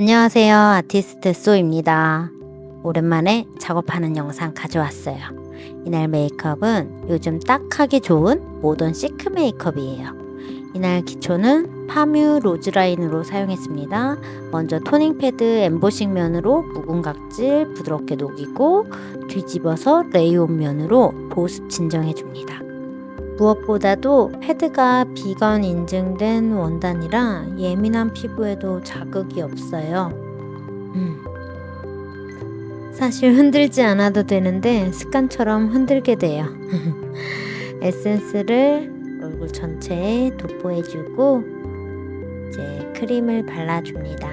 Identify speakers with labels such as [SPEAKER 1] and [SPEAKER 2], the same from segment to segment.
[SPEAKER 1] 안녕하세요. 아티스트 쏘입니다. 오랜만에 작업하는 영상 가져왔어요. 이날 메이크업은 요즘 딱 하기 좋은 모던 시크 메이크업이에요. 이날 기초는 파뮤 로즈 라인으로 사용했습니다. 먼저 토닝 패드 엠보싱 면으로 묵은 각질 부드럽게 녹이고 뒤집어서 레이온 면으로 보습 진정해 줍니다. 무엇보다도 패드가 비건 인증된 원단이라 예민한 피부에도 자극이 없어요. 음. 사실 흔들지 않아도 되는데 습관처럼 흔들게 돼요. 에센스를 얼굴 전체에 도포해주고 이제 크림을 발라줍니다.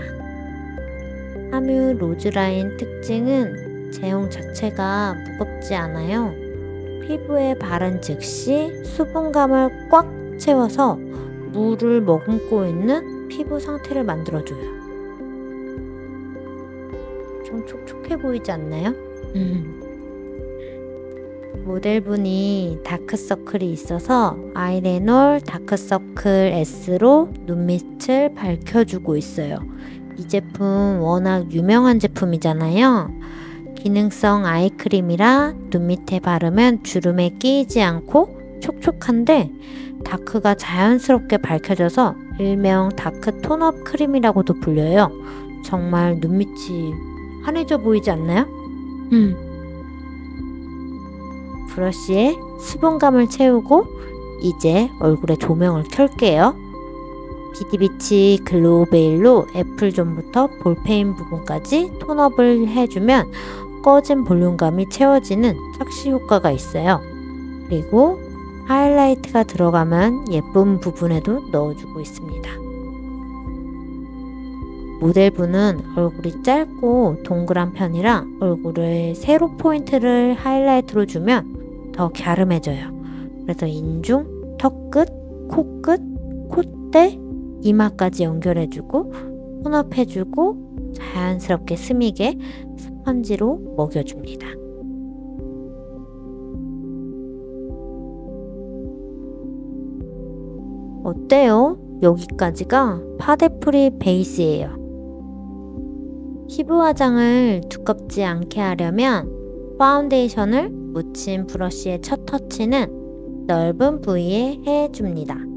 [SPEAKER 1] 하뮤 로즈라인 특징은 제형 자체가 무겁지 않아요. 피부에 바른 즉시 수분감을 꽉 채워서 물을 머금고 있는 피부 상태를 만들어줘요. 좀 촉촉해 보이지 않나요? 음. 모델분이 다크서클이 있어서 아이레놀 다크서클 S로 눈밑을 밝혀주고 있어요. 이 제품 워낙 유명한 제품이잖아요. 기능성 아이크림이라 눈 밑에 바르면 주름에 끼이지 않고 촉촉한데 다크가 자연스럽게 밝혀져서 일명 다크 톤업 크림이라고도 불려요. 정말 눈밑이 환해져 보이지 않나요? 음. 브러쉬에 수분감을 채우고 이제 얼굴에 조명을 켤게요. 비디비치 글로우 베일로 애플존부터 볼페인 부분까지 톤업을 해주면 꺼진 볼륨감이 채워지는 착시 효과가 있어요. 그리고 하이라이트가 들어가면 예쁜 부분에도 넣어주고 있습니다. 모델분은 얼굴이 짧고 동그란 편이라 얼굴을 세로 포인트를 하이라이트로 주면 더 갸름해져요. 그래서 인중, 턱끝, 코끝, 콧대, 이마까지 연결해주고 혼합해주고 자연스럽게 스미게 스펀지로 먹여줍니다. 어때요? 여기까지가 파데프리 베이스예요. 피부 화장을 두껍지 않게 하려면 파운데이션을 묻힌 브러쉬의 첫 터치는 넓은 부위에 해줍니다.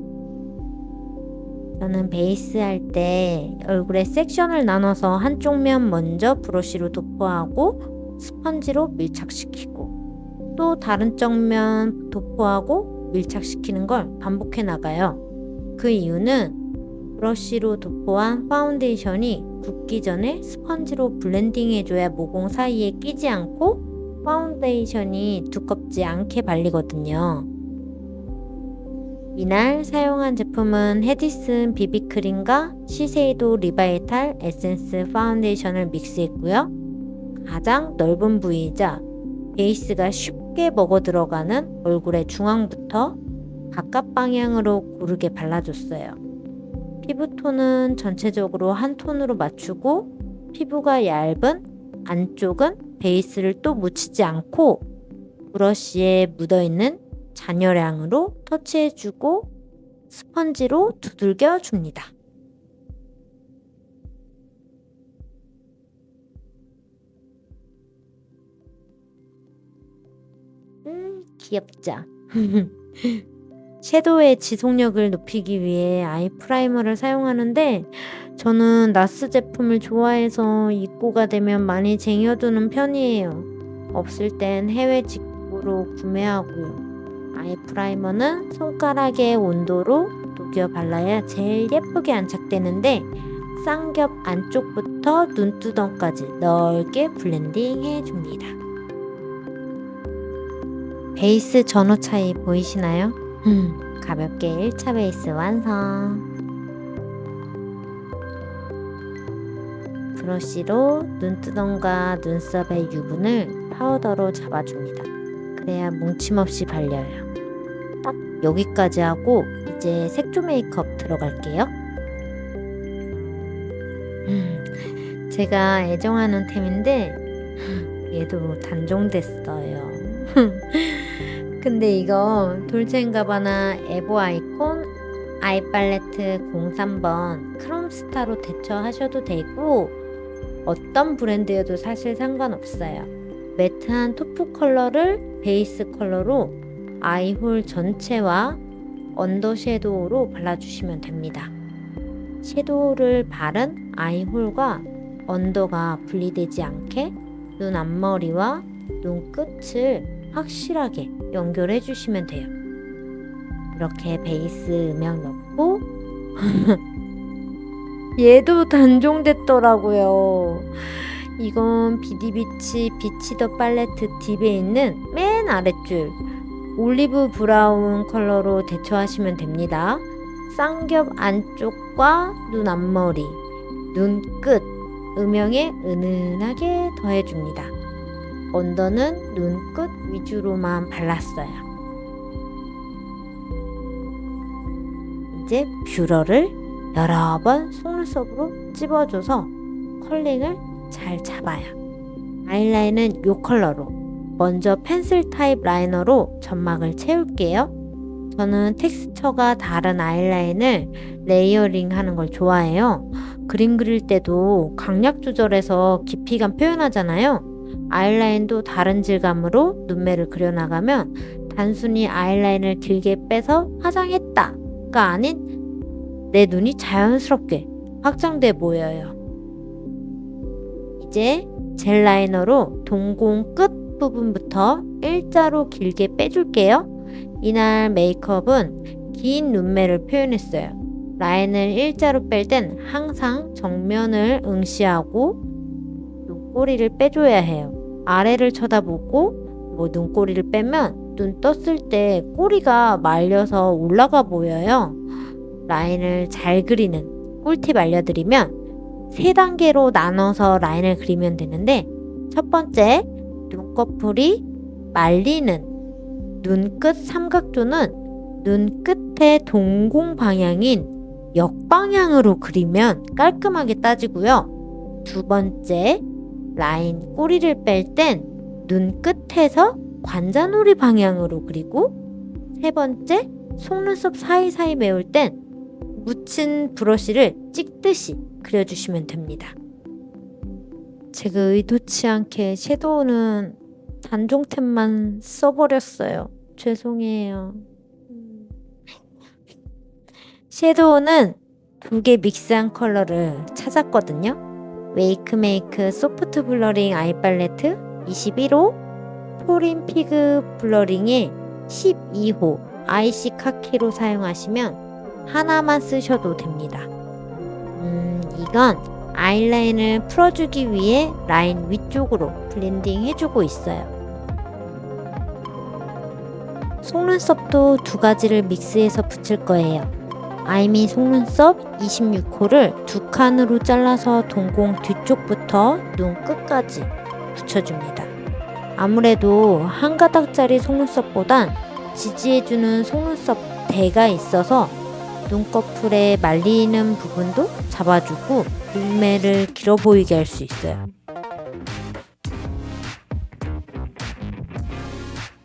[SPEAKER 1] 저는 베이스 할 때 얼굴에 섹션을 나눠서 한쪽 면 먼저 브러쉬로 도포하고 스펀지로 밀착시키고 또 다른 쪽면 도포하고 밀착시키는 걸 반복해 나가요. 그 이유는 브러쉬로 도포한 파운데이션이 굳기 전에 스펀지로 블렌딩 해줘야 모공 사이에 끼지 않고 파운데이션이 두껍지 않게 발리거든요. 이날 사용한 제품은 헤디슨 비비크림과 시세이도 리바이탈 에센스 파운데이션을 믹스했고요. 가장 넓은 부위이자 베이스가 쉽게 먹어 들어가는 얼굴의 중앙부터 바깥 방향으로 고르게 발라줬어요. 피부톤은 전체적으로 한 톤으로 맞추고 피부가 얇은 안쪽은 베이스를 또 묻히지 않고 브러쉬에 묻어있는 잔여량으로 터치해주고 스펀지로 두들겨 줍니다. 음, 귀엽죠? 섀도우의 지속력을 높이기 위해 아이 프라이머를 사용하는데 저는 나스 제품을 좋아해서 입고가 되면 많이 쟁여두는 편이에요. 없을 땐 해외 직구로 구매하고요. 아이 프라이머는 손가락의 온도로 녹여 발라야 제일 예쁘게 안착되는데 쌍겹 안쪽부터 눈두덩까지 넓게 블렌딩 해줍니다. 베이스 전후 차이 보이시나요? 음, 가볍게 1차 베이스 완성. 브러쉬로 눈두덩과 눈썹의 유분을 파우더로 잡아줍니다. 그래야 뭉침 없이 발려요. 딱 여기까지 하고 이제 색조 메이크업 들어갈게요. 음, 제가 애정하는 템인데 얘도 단종됐어요. 근데 이거 돌체인가바나 에보 아이콘 아이 팔레트 03번 크롬스타로 대처하셔도 되고 어떤 브랜드여도 사실 상관없어요. 매트한 토프 컬러를 베이스 컬러로 아이홀 전체와 언더 섀도우로 발라주시면 됩니다. 섀도우를 바른 아이홀과 언더가 분리되지 않게 눈 앞머리와 눈 끝을 확실하게 연결해 주시면 돼요. 이렇게 베이스 음영 넣고 얘도 단종됐더라고요. 이건 비디비치 비치더 팔레트 딥에 있는 맨 아랫줄 올리브 브라운 컬러로 대처하시면 됩니다. 쌍겹 안쪽과 눈 앞머리, 눈 끝, 음영에 은은하게 더해줍니다. 언더는 눈끝 위주로만 발랐어요. 이제 뷰러를 여러 번 속눈썹으로 찝어줘서 컬링을 잘 잡아요. 아이라인은 이 컬러로 먼저 펜슬 타입 라이너로 점막을 채울게요. 저는 텍스처가 다른 아이라인을 레이어링 하는 걸 좋아해요. 그림 그릴 때도 강약 조절해서 깊이감 표현하잖아요. 아이라인도 다른 질감으로 눈매를 그려나가면 단순히 아이라인을 길게 빼서 화장했다가 아닌 내 눈이 자연스럽게 확장돼 보여요. 이제 젤 라이너로 동공 끝 부분부터 일자로 길게 빼줄게요. 이날 메이크업은 긴 눈매를 표현했어요. 라인을 일자로 뺄 땐 항상 정면을 응시하고 눈꼬리를 빼줘야 해요. 아래를 쳐다보고 뭐 눈꼬리를 빼면 눈 떴을 때 꼬리가 말려서 올라가 보여요. 라인을 잘 그리는 꿀팁 알려드리면 세 단계로 나눠서 라인을 그리면 되는데 첫 번째 눈꺼풀이 말리는 눈끝 삼각존은 눈 끝의 동공 방향인 역방향으로 그리면 깔끔하게 따지고요. 두 번째 라인 꼬리를 뺄 땐 눈 끝에서 관자놀이 방향으로 그리고 세 번째 속눈썹 사이사이 메울 땐 묻힌 브러쉬를 찍듯이 그려주시면 됩니다. 제가 의도치 않게 섀도우는 단종템만 써버렸어요. 죄송해요. 음. 섀도우는 두 개 믹스한 컬러를 찾았거든요. 웨이크메이크 소프트 블러링 아이 팔레트 21호, 포린 피그 블러링의 12호 아이시 카키로 사용하시면 하나만 쓰셔도 됩니다. 음, 이건 아이라인을 풀어주기 위해 라인 위쪽으로 블렌딩 해주고 있어요. 속눈썹도 두 가지를 믹스해서 붙일 거예요. 아이미 속눈썹 26호를 두 칸으로 잘라서 동공 뒤쪽부터 눈 끝까지 붙여줍니다. 아무래도 한 가닥짜리 속눈썹보단 지지해주는 속눈썹 대가 있어서 눈꺼풀에 말리는 부분도 잡아주고 눈매를 길어 보이게 할 수 있어요.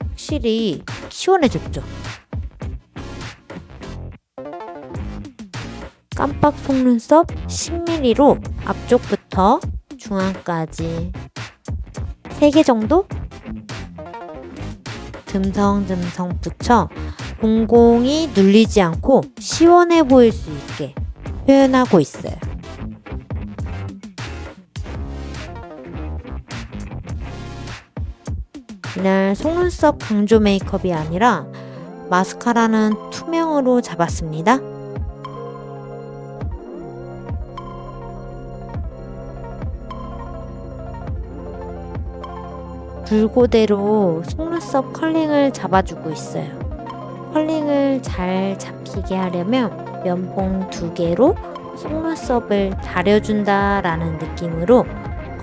[SPEAKER 1] 확실히 시원해졌죠? 깜빡 속눈썹 10mm로 앞쪽부터 중앙까지 3개 정도 듬성듬성 붙여 공공이 눌리지 않고 시원해 보일 수 있게 표현하고 있어요. 이날 속눈썹 강조 메이크업이 아니라 마스카라는 투명으로 잡았습니다. 불고대로 속눈썹 컬링을 잡아주고 있어요. 컬링을 잘 잡히게 하려면 면봉 두 개로 속눈썹을 다려준다라는 느낌으로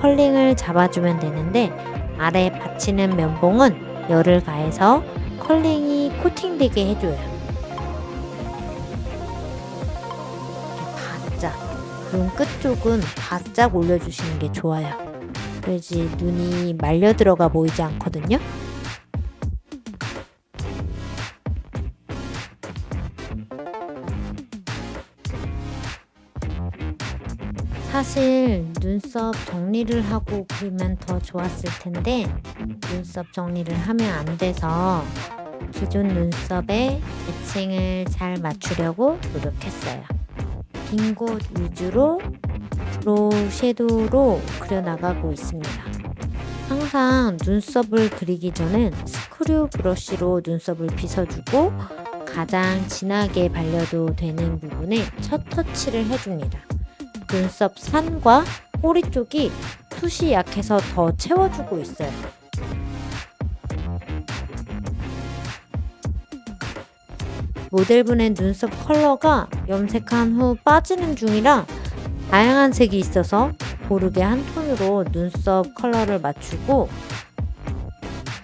[SPEAKER 1] 컬링을 잡아주면 되는데 아래 받치는 면봉은 열을 가해서 컬링이 코팅되게 해줘요. 바짝 눈 끝 쪽은 바짝 올려주시는 게 좋아요. 그래야지 눈이 말려 들어가 보이지 않거든요. 사실 눈썹 정리를 하고 그리면 더 좋았을 텐데 눈썹 정리를 하면 안 돼서 기존 눈썹에 대칭을 잘 맞추려고 노력했어요. 빈 곳 위주로 로 섀도우로 그려나가고 있습니다. 항상 눈썹을 그리기 전엔 스크류 브러쉬로 눈썹을 빗어주고 가장 진하게 발려도 되는 부분에 첫 터치를 해줍니다. 눈썹 산과 꼬리 쪽이 숱이 약해서 더 채워주고 있어요. 모델분의 눈썹 컬러가 염색한 후 빠지는 중이라 다양한 색이 있어서 고르게 한 톤으로 눈썹 컬러를 맞추고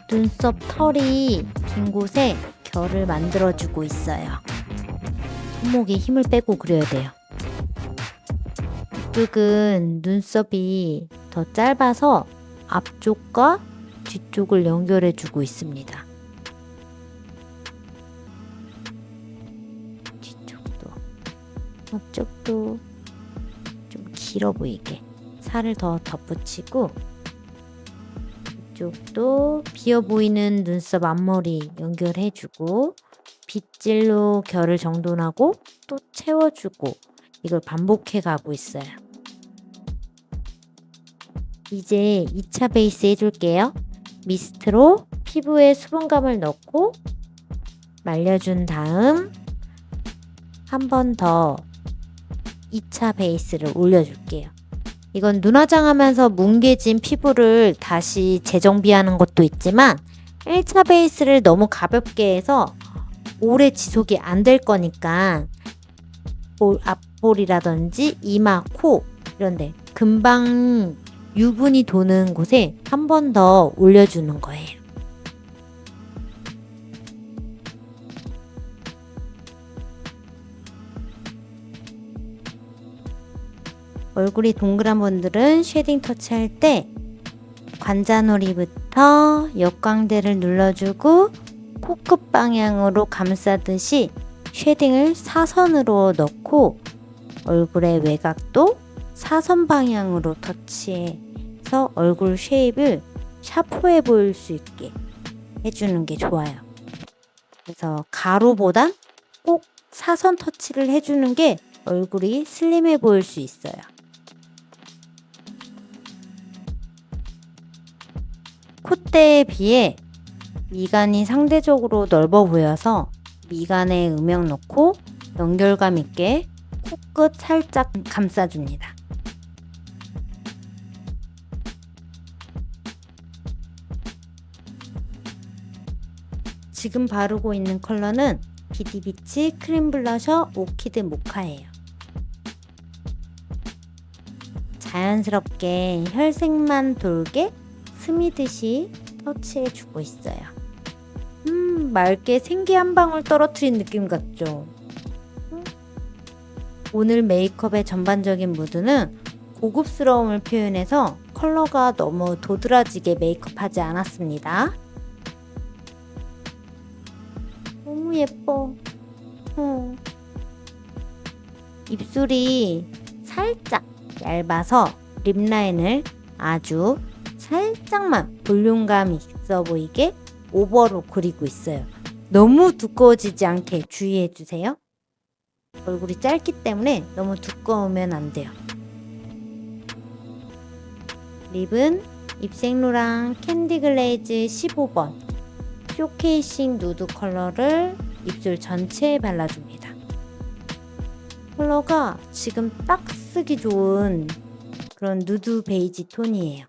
[SPEAKER 1] 눈썹 털이 긴 곳에 결을 만들어주고 있어요. 손목에 힘을 빼고 그려야 돼요. 이쪽은 눈썹이 더 짧아서 앞쪽과 뒤쪽을 연결해 주고 있습니다. 뒤쪽도, 앞쪽도 좀 길어 보이게 살을 더 덧붙이고 이쪽도 비어 보이는 눈썹 앞머리 연결해 주고 빗질로 결을 정돈하고 또 채워주고 이걸 반복해 가고 있어요. 이제 2차 베이스 해줄게요. 미스트로 피부에 수분감을 넣고 말려준 다음 한 번 더 2차 베이스를 올려줄게요. 이건 눈화장 하면서 뭉개진 피부를 다시 재정비하는 것도 있지만 1차 베이스를 너무 가볍게 해서 오래 지속이 안 될 거니까 볼, 앞볼이라든지 이마, 코 이런데 금방 유분이 도는 곳에 한 번 더 올려주는 거예요. 얼굴이 동그란 분들은 쉐딩 터치할 때 관자놀이부터 역광대를 눌러주고 코끝 방향으로 감싸듯이 쉐딩을 사선으로 넣고 얼굴의 외곽도 사선 방향으로 터치해 서 얼굴 쉐입을 샤프해 보일 수 있게 해주는 게 좋아요. 그래서 가로보단 꼭 사선 터치를 해주는 게 얼굴이 슬림해 보일 수 있어요. 콧대에 비해 미간이 상대적으로 넓어 보여서 미간에 음영 넣고 연결감 있게 코끝 살짝 감싸줍니다. 지금 바르고 있는 컬러는 비디비치 크림 블러셔 오키드 모카예요. 자연스럽게 혈색만 돌게 스미듯이 터치해주고 있어요. 음, 맑게 생기 한 방울 떨어뜨린 느낌 같죠? 오늘 메이크업의 전반적인 무드는 고급스러움을 표현해서 컬러가 너무 도드라지게 메이크업하지 않았습니다. 예뻐. 어. 입술이 살짝 얇아서 립라인을 아주 살짝만 볼륨감 있어 보이게 오버로 그리고 있어요. 너무 두꺼워지지 않게 주의해 주세요. 얼굴이 짧기 때문에 너무 두꺼우면 안 돼요. 립은 입생로랑 캔디 글레이즈 15번 쇼케이싱 누드 컬러를 입술 전체에 발라줍니다. 컬러가 지금 딱 쓰기 좋은 그런 누드 베이지 톤이에요.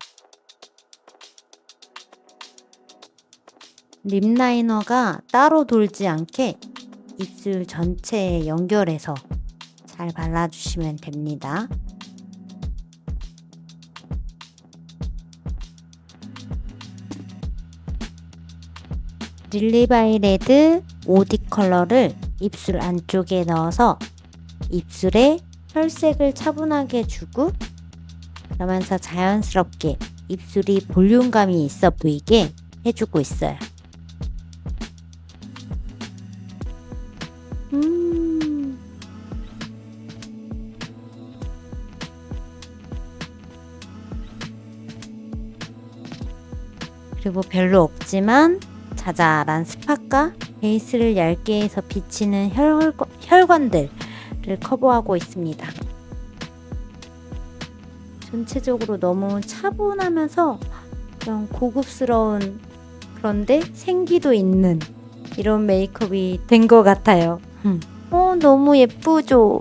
[SPEAKER 1] 립 라이너가 따로 돌지 않게 입술 전체에 연결해서 잘 발라주시면 됩니다. 릴리바이 레드 오디 컬러를 입술 안쪽에 넣어서 입술에 혈색을 차분하게 주고 그러면서 자연스럽게 입술이 볼륨감이 있어 보이게 해주고 있어요. 음.
[SPEAKER 2] 그리고 별로 없지만 자잘한 스팟과 베이스를 얇게 해서 비치는 혈관, 혈관들을 커버하고 있습니다. 전체적으로 너무 차분하면서 그런 고급스러운 그런데 생기도 있는 이런 메이크업이 된 것 같아요. 음. 어, 너무 예쁘죠?